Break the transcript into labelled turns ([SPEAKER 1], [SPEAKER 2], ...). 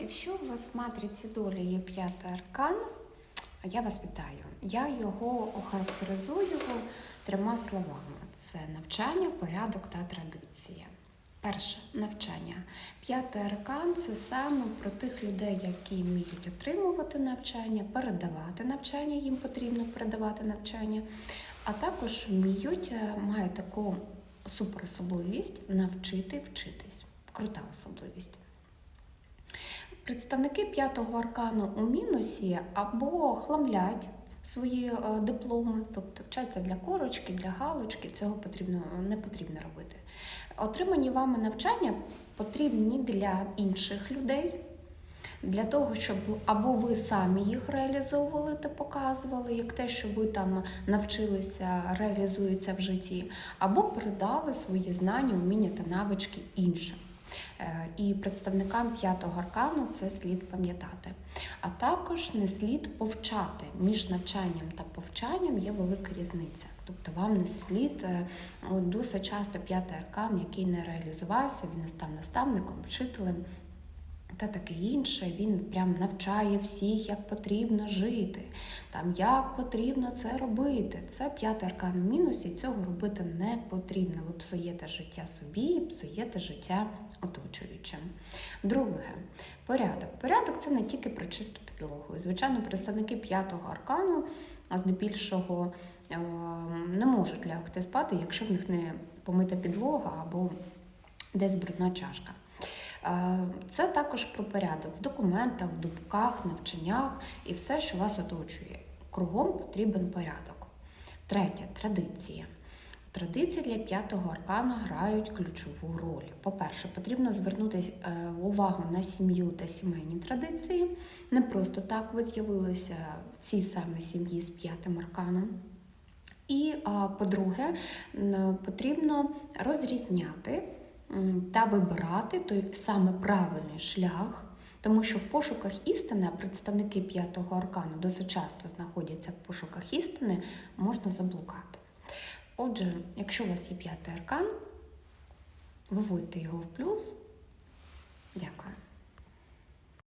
[SPEAKER 1] Якщо у вас в матриці долі є п'ятий аркан, я вас вітаю. Я його охарактеризую трьома словами: це навчання, порядок та традиція. Перше навчання. П'ятий аркан це саме про тих людей, які вміють отримувати навчання, передавати навчання, їм потрібно передавати навчання, а також вміють, е, мають таку суперособливість навчити вчитись. Крута особливість. Представники п'ятого аркану у мінусі або хламлять свої е, дипломи, тобто вчаться для корочки, для галочки, цього потрібно, не потрібно робити. Отримані вами навчання потрібні для інших людей, для того, щоб або ви самі їх реалізовували та показували, як те, що ви там навчилися, реалізується в житті, або передали свої знання, вміння та навички іншим. Е, І представникам п'ятого аркану це слід пам'ятати. А також не слід повчати. Між навчанням та повчанням є велика різниця. Тобто вам не слід е, досить часто п'ятий аркан, який не реалізувався, він не став наставником, вчителем. Та таке інше, він прям навчає всіх, як потрібно жити, там як потрібно це робити. Це п'ятий аркан в мінусі, цього робити не потрібно. Ви псуєте життя собі, псуєте життя оточуючим. Друге, порядок. Порядок це не тільки про чисту підлогу. Звичайно, представники п'ятого аркану, а здебільшого е, не можуть лягти спати, якщо в них не помита підлога або десь брудна чашка. Е, Це також про порядок в документах, в думках, навчаннях і все, що вас оточує. Кругом потрібен порядок. Третє традиція. Традиції для п'ятого аркана грають ключову роль. По-перше, потрібно звернути е, увагу на сім'ю та сімейні традиції. Не просто так ви з'явилися в цій самій сім'ї з п'ятим арканом. І, по-друге, потрібно розрізняти та вибирати той саме правильний шлях, тому що в пошуках істини, представники п'ятого аркану досить часто знаходяться в пошуках істини, можна заблукати. Отже, якщо у вас є п'ятий аркан, виводьте його в плюс. Дякую.